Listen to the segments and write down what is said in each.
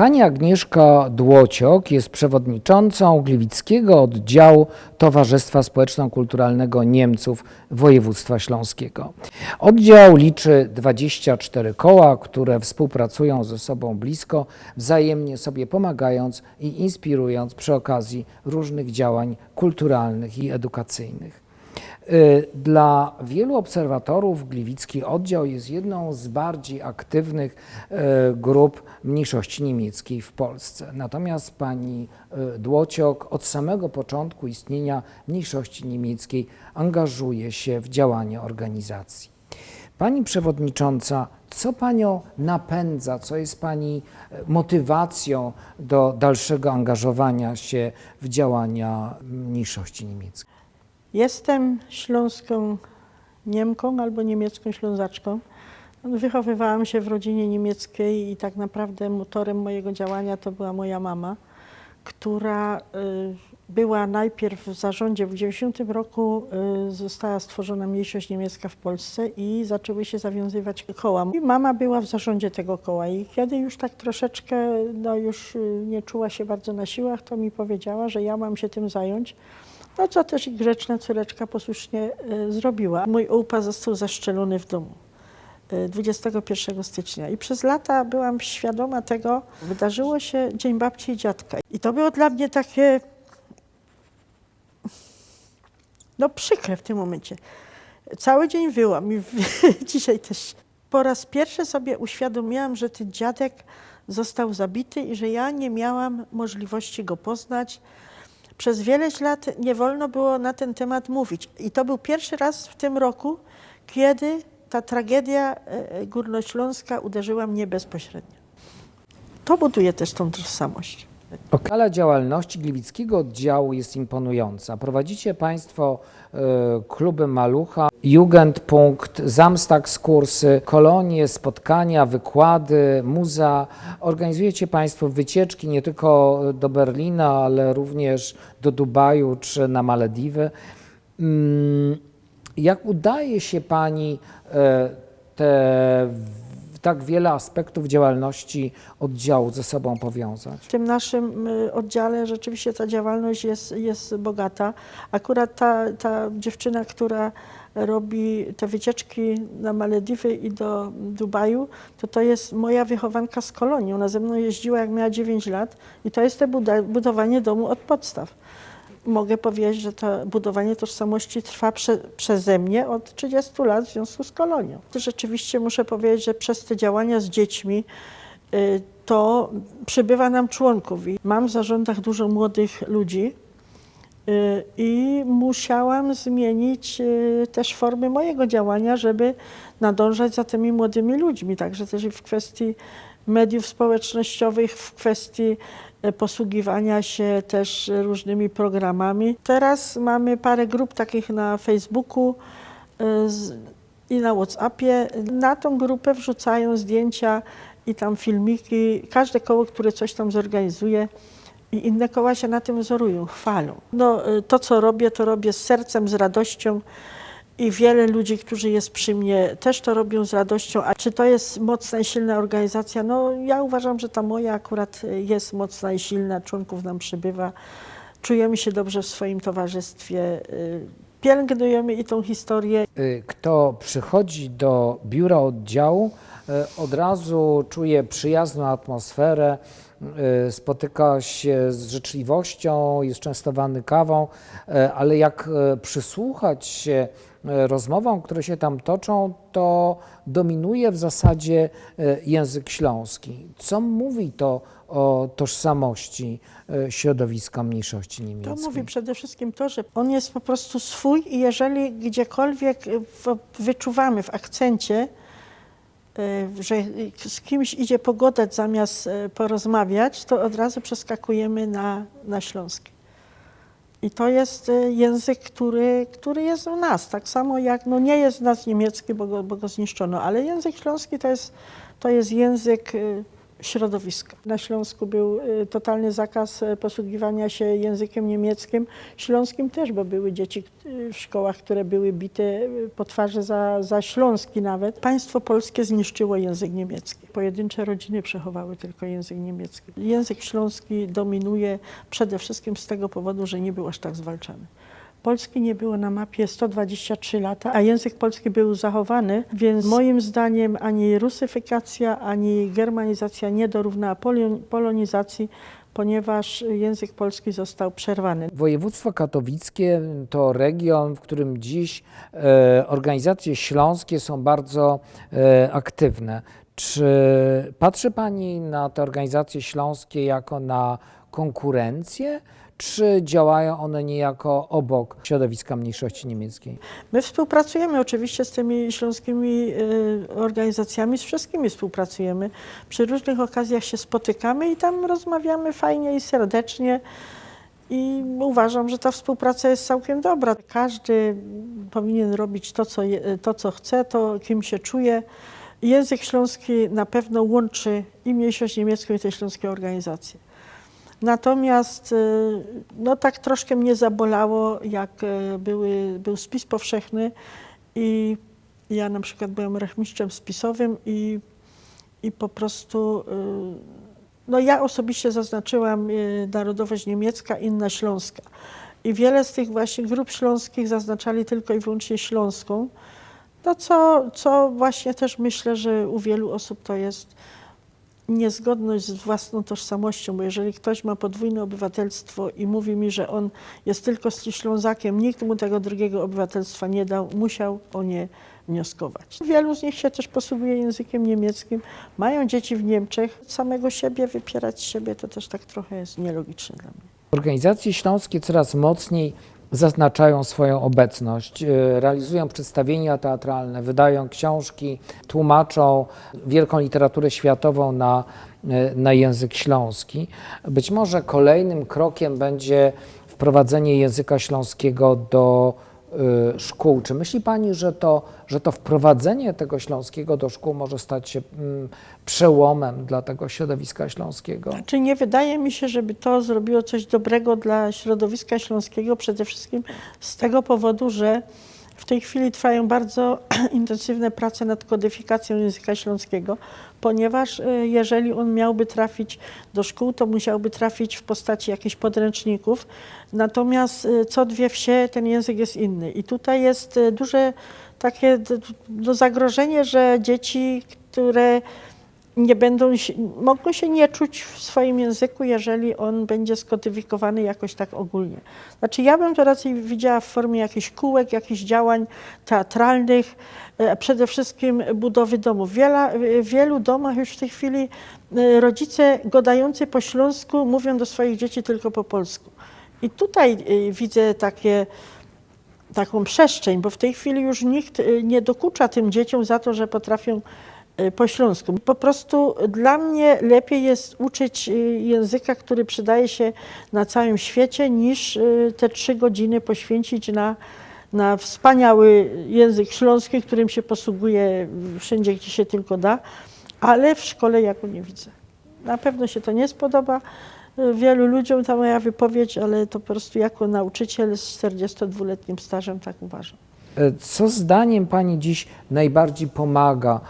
Pani Agnieszka Dłociok jest przewodniczącą Gliwickiego Oddziału Towarzystwa Społeczno-Kulturalnego Niemców Województwa Śląskiego. Oddział liczy 24 koła, które współpracują ze sobą blisko, wzajemnie sobie pomagając i inspirując przy okazji różnych działań kulturalnych i edukacyjnych. Y, Dla wielu obserwatorów Gliwicki Oddział jest jedną z bardziej aktywnych y, grup mniejszości niemieckiej w Polsce. Natomiast pani y, Dłociok od samego początku istnienia mniejszości niemieckiej angażuje się w działanie organizacji. Pani przewodnicząca, co panią napędza, co jest pani motywacją do dalszego angażowania się w działania mniejszości niemieckiej? Jestem śląską Niemką albo niemiecką Ślązaczką. Wychowywałam się w rodzinie niemieckiej i tak naprawdę motorem mojego działania to była moja mama, która y, była najpierw w zarządzie. W 90 roku y, została stworzona mniejszość niemiecka w Polsce i zaczęły się zawiązywać koła. I mama była w zarządzie tego koła i kiedy już tak troszeczkę, no już y, nie czuła się bardzo na siłach, to mi powiedziała, że ja mam się tym zająć. No co też i grzeczna córeczka posłusznie y, zrobiła. Mój ołpa został zaszczelony w domu y, 21 stycznia i przez lata byłam świadoma tego. Wydarzyło się Dzień Babci i Dziadka i to było dla mnie takie no przykre w tym momencie. Cały dzień wyłam i dzisiaj też. Po raz pierwszy sobie uświadomiłam, że ten dziadek został zabity i że ja nie miałam możliwości go poznać. Przez wiele lat nie wolno było na ten temat mówić. I to był pierwszy raz w tym roku, kiedy ta tragedia e, górnośląska uderzyła mnie bezpośrednio. To buduje też tą tożsamość. Skala działalności Gliwickiego Oddziału jest imponująca. Prowadzicie Państwo e, kluby Malucha, Jugendpunkt, Samstagskursy, kolonie, spotkania, wykłady, muza. Organizujecie Państwo wycieczki nie tylko do Berlina, ale również do Dubaju czy na Malediwy. Mm, Jak udaje się Pani e, te tak wiele aspektów działalności oddziału ze sobą powiązać? W tym naszym y, oddziale rzeczywiście ta działalność jest, jest bogata. Akurat ta, ta dziewczyna, która robi te wycieczki na Malediwy i do Dubaju, to to jest moja wychowanka z kolonii. Ona ze mną jeździła jak miała 9 lat i to jest buda- budowanie domu od podstaw. Mogę powiedzieć, że to budowanie tożsamości trwa prze, przeze mnie od 30 lat w związku z kolonią. Rzeczywiście muszę powiedzieć, że przez te działania z dziećmi y, to przybywa nam członków. I mam w zarządach dużo młodych ludzi i musiałam zmienić y, też formy mojego działania, żeby nadążać za tymi młodymi ludźmi. Także też w kwestii mediów społecznościowych, w kwestii e, posługiwania się też różnymi programami. Teraz mamy parę grup takich na Facebooku y, i na WhatsAppie. Na tą grupę wrzucają zdjęcia i tam filmiki. Każde koło, które coś tam zorganizuje i inne koła się na tym wzorują, chwalą. No, y, to, co robię, to robię z sercem, z radością i wiele ludzi, którzy jest przy mnie, też to robią z radością. A czy to jest mocna i silna organizacja? No, ja uważam, że ta moja akurat y, jest mocna i silna, członków nam przybywa. Czujemy się dobrze w swoim towarzystwie, y, pielęgnujemy i tą historię, Kto przychodzi do biura oddziału, od razu czuje przyjazną atmosferę, spotyka się z życzliwością, jest częstowany kawą, y, ale jak y, przysłuchać się y, rozmowom, które się tam toczą, to dominuje w zasadzie y, język śląski. Co mówi to o tożsamości y, środowiska mniejszości niemieckiej? To mówi przede wszystkim to, że on jest po prostu swój i jeżeli gdziekolwiek wyczuwamy w akcencie, y, że z kimś idzie pogadać zamiast y, porozmawiać, to od razu przeskakujemy na, na śląski. I to jest y, język, który, który jest w nas. Tak samo jak, no nie jest w nas niemiecki, bo go, bo go zniszczono, ale język śląski to jest, to jest język y, środowiska. Na Śląsku był y, totalny zakaz y, posługiwania się językiem niemieckim, śląskim też, bo były dzieci y, w szkołach, które były bite po twarzy za, za śląski nawet. Państwo polskie zniszczyło język niemiecki. Pojedyncze rodziny przechowały tylko język niemiecki. Język śląski dominuje przede wszystkim z tego powodu, że nie był aż tak zwalczany. Polski nie było na mapie 123 lata, a język polski był zachowany, więc moim zdaniem ani rusyfikacja, ani germanizacja nie dorównała polon- polonizacji, ponieważ język polski został przerwany. Województwo katowickie to region, w którym dziś e, organizacje śląskie są bardzo e, aktywne. Czy patrzy Pani na te organizacje śląskie jako na konkurencję, czy działają one niejako obok środowiska mniejszości niemieckiej? My współpracujemy oczywiście z tymi śląskimi y, organizacjami, z wszystkimi współpracujemy. Przy różnych okazjach się spotykamy i tam rozmawiamy fajnie i serdecznie. I uważam, że ta współpraca jest całkiem dobra. Każdy powinien robić to, co, je- to, co chce, to, kim się czuje. Język śląski na pewno łączy i mniejszość niemiecką, i te śląskie organizacje. Natomiast y, no tak troszkę mnie zabolało, jak y, były, był spis powszechny i ja na przykład byłem rachmistrzem spisowym i, i po prostu y, no ja osobiście zaznaczyłam narodowość niemiecka, inna śląska. I wiele z tych właśnie grup śląskich zaznaczali tylko i wyłącznie śląską. No co, co właśnie też myślę, że u wielu osób to jest niezgodność z własną tożsamością, bo jeżeli ktoś ma podwójne obywatelstwo i mówi mi, że on jest tylko Ślązakiem, nikt mu tego drugiego obywatelstwa nie dał, musiał o nie wnioskować. Wielu z nich się też posługuje językiem niemieckim, mają dzieci w Niemczech. Samego siebie wypierać siebie to też tak trochę jest nielogiczne dla mnie. Organizacje śląskie coraz mocniej zaznaczają swoją obecność, e, realizują przedstawienia teatralne, wydają książki, tłumaczą wielką literaturę światową na, e, na język śląski. Być może kolejnym krokiem będzie wprowadzenie języka śląskiego do szkół. Czy myśli Pani, że to, że to wprowadzenie tego śląskiego do szkół może stać się mm, przełomem dla tego środowiska śląskiego? Czy nie wydaje mi się, żeby to zrobiło coś dobrego dla środowiska śląskiego, przede wszystkim z tego powodu, że w tej chwili trwają bardzo intensywne prace nad kodyfikacją języka śląskiego, ponieważ y, jeżeli on miałby trafić do szkół, to musiałby trafić w postaci jakichś podręczników. Natomiast y, co dwie wsie ten język jest inny. I tutaj jest y, duże takie no, zagrożenie, że dzieci, które nie będą się, mogą się nie czuć w swoim języku, jeżeli on będzie skodyfikowany jakoś tak ogólnie. Znaczy ja bym to raczej widziała w formie jakichś kółek, jakichś działań teatralnych, e, przede wszystkim budowy domów. W wielu domach już w tej chwili e, rodzice godający po śląsku mówią do swoich dzieci tylko po polsku. I tutaj e, widzę takie taką przestrzeń, bo w tej chwili już nikt nie dokucza tym dzieciom za to, że potrafią po śląsku. Po prostu dla mnie lepiej jest uczyć y, języka, który przydaje się na całym świecie, niż y, te trzy godziny poświęcić na, na wspaniały język śląski, którym się posługuje wszędzie, gdzie się tylko da, ale w szkole ja go nie widzę. Na pewno się to nie spodoba y, wielu ludziom ta moja wypowiedź, ale to po prostu jako nauczyciel z 42-letnim stażem tak uważam. E, Co zdaniem Pani dziś najbardziej pomaga e,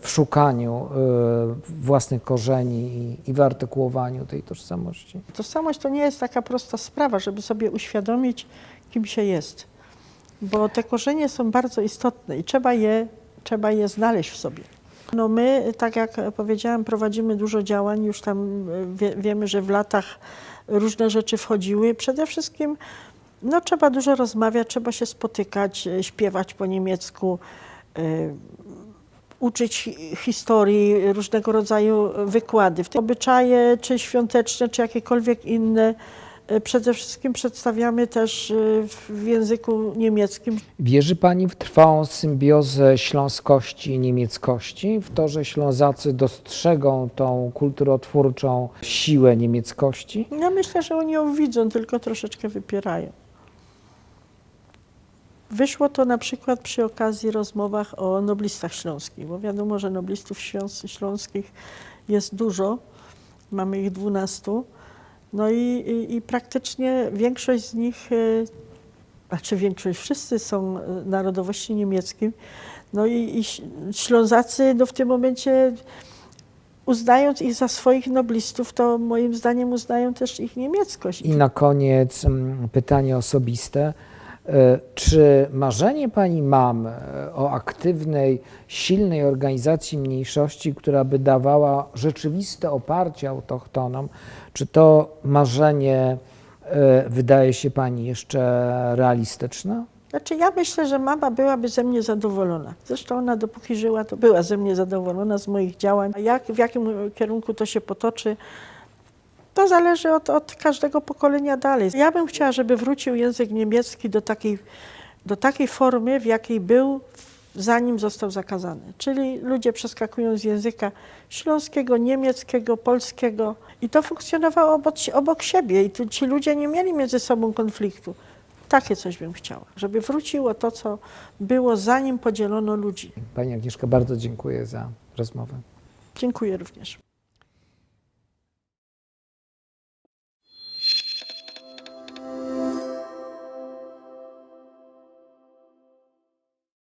w szukaniu e, własnych korzeni i- w artykułowaniu tej tożsamości? Tożsamość to nie jest taka prosta sprawa, żeby sobie uświadomić, kim się jest, bo te korzenie są bardzo istotne i trzeba je, trzeba je znaleźć w sobie. No my, tak jak powiedziałam, prowadzimy dużo działań, już tam wie, wiemy, że w latach różne rzeczy wchodziły. Przede wszystkim no, trzeba dużo rozmawiać, trzeba się spotykać, e, śpiewać po niemiecku, e, uczyć hi- historii, różnego rodzaju wykłady. W te obyczaje, czy świąteczne, czy jakiekolwiek inne, e, przede wszystkim przedstawiamy też w- w języku niemieckim. Wierzy Pani w trwałą symbiozę śląskości i niemieckości, w to, że Ślązacy dostrzegą tą kulturotwórczą siłę niemieckości? Ja myślę, że oni ją widzą, tylko troszeczkę wypierają. Wyszło to na przykład przy okazji rozmowach o noblistach śląskich, bo wiadomo, że noblistów śląs- śląskich jest dużo, mamy ich 12. No i, i, i praktycznie większość z nich, znaczy większość, wszyscy są e, narodowości niemieckiej. No i, i Ślązacy no w tym momencie uznając ich za swoich noblistów, to moim zdaniem uznają też ich niemieckość. I na koniec mm, pytanie osobiste. E, Czy marzenie pani mam e, o aktywnej, silnej organizacji mniejszości, która by dawała rzeczywiste oparcie autochtonom, czy to marzenie e, wydaje się pani jeszcze realistyczne? Znaczy ja myślę, że mama byłaby ze mnie zadowolona. Zresztą ona dopóki żyła, to była ze mnie zadowolona z moich działań. A jak, w jakim kierunku to się potoczy, to zależy od, od każdego pokolenia dalej. Ja bym chciała, żeby wrócił język niemiecki do takiej, do takiej formy, w jakiej był zanim został zakazany. Czyli ludzie przeskakują z języka śląskiego, niemieckiego, polskiego i to funkcjonowało obok, obok siebie i tu ci ludzie nie mieli między sobą konfliktu. Takie coś bym chciała, żeby wróciło to, co było zanim podzielono ludzi. Pani Agnieszka, bardzo dziękuję za rozmowę. Dziękuję również.